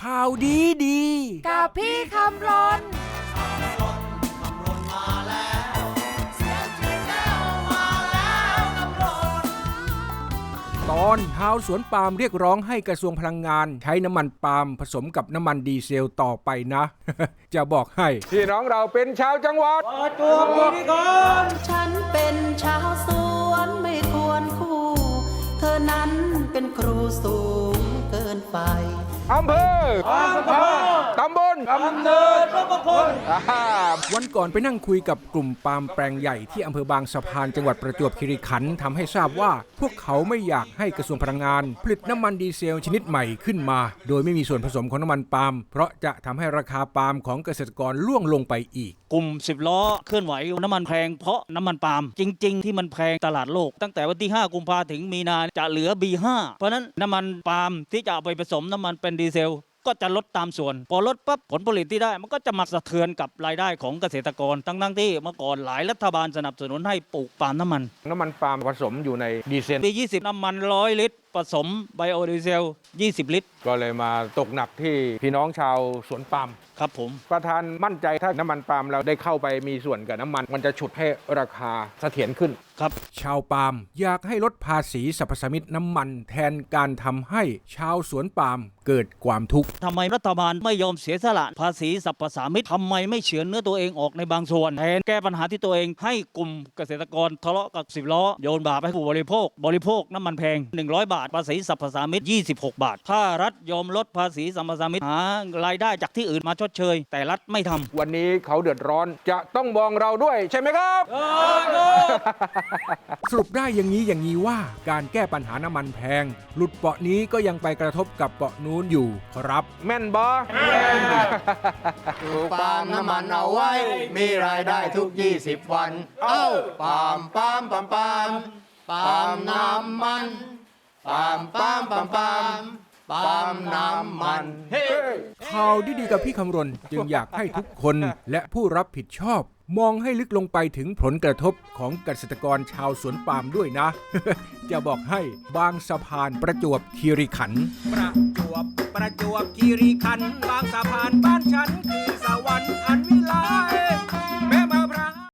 ข่าวดีดี กับพี่คำรนตอนชาวสวนปาล์มเรียกร้องให้กระทรวงพลังงาน ใช้น้ำมันปาล์มผสมกับน้ำมันดีเซลต่อไปนะ จะบอกให้พี่น้องเราเป็นชาวจังหวัดฉันเป็นชาวสวนไม่ควรคู่ เธอนั้นเป็นครูสูงเกิน ไปอำเภอตำบลอำเภอ วันก่อนไปนั่งคุยกับกลุ่มปาล์มแปลงใหญ่ที่อำเภอบางสะพานจังหวัดประจวบคีรีขันธ์ทำให้ทราบว่า พวกเขาไม่อยากให้กระทรวงพลังงาน ผลิตน้ำมันดีเซลชนิดใหม่ขึ้นมา โดยไม่มีส่วนผสมของน้ำมันปาล์มเพราะจะทำให้ราคาปาล์มของเกษตรกรล่วงลงไปอีก กลุ่ม 10 ล้อเคลื่อนไหวน้ำมันแพงเพราะน้ำมันปาล์มจริง ๆ ที่มันแพงตลาดโลก ตั้งแต่วันที่ 5 กุมภาถึงมีนาจะเหลือ B5 เพราะฉะนั้นน้ำมันปาล์มที่จะเอาไปผสมน้ำมันเป็นดีเซล ก็จะลดตามส่วน พอลดปั๊บผลผลิตที่ได้ มันก็จะมาสะเทือนกับรายได้ของเกษตรกรทั้งๆที่เมื่อก่อนหลายรัฐบาลสนับสนุนให้ปลูกปาล์มน้ำมันน้ำมันปาล์มผสมอยู่ในดีเซลปี 20 น้ำมันร้อยลิตร ผสมไบโอดีเซล 20 ลิตร ก็เลยมาตกหนักที่พี่น้องชาวสวนปาล์ม ครับผมประธานมั่นใจถ้าน้ำมันปาล์มเราได้เข้าไปมีส่วนกับน้ำมัน มันจะฉุดให้ราคาเสถียรขึ้น ครับ ชาวปาล์มอยากให้ลดภาษีสรรพสามิตน้ำมัน แทนการทำให้ชาวสวนปาล์มเกิดความทุกข์ทำไมรัฐบาลไม่ยอมเสียสละภาษีสรรพสามิตทำไมไม่เฉือนเนื้อตัวเองออกในบางส่วนแทนแก้ปัญหาที่ตัวเองให้กลุ่มเกษตรกรทะเลาะกับสิบล้อโยนบาปให้ผู้บริโภค บริโภคน้ำมันแพง 100 บาท ภาษีสรรพสามิต26 บาท ถ้ารัฐยอมลดภาษีสรรพสามิตหารายได้จากที่อื่นมาชดเชย แต่รัฐไม่ทำวันนี้เขาเดือดร้อนจะต้องมองเราด้วยใช่ไหมครับ สรุปได้อย่างนี้อย่างนี้ว่าการแก้ปัญหาน้ำมันแพง หลุดเปาะนี้ก็ยังไปกระทบกับเปาะนู้นอยู่ครับ แม่นบอปลูกปาล์มน้ำมันเอาไว้ มีรายได้ทุก 20 วัน เอ้าปาล์มปาล์มปาล์มปาล์มปาล์มน้ำมันปาล์มปาล์มปาล์มปาล์ม ปาล์มน้ำมัน เฮ้ข่าวดีๆกับพี่คำรณจึงอยากให้ทุกคนและผู้รับผิดชอบ มองให้ลึกลงไปถึงผลกระทบของเกษตรกรชาวสวนปาล์มด้วยนะ จะบอกให้บางสะพานประจวบคีรีขันธ์ประจวบประจวบคีรีขันธ์บางสะพานบ้านฉันคือ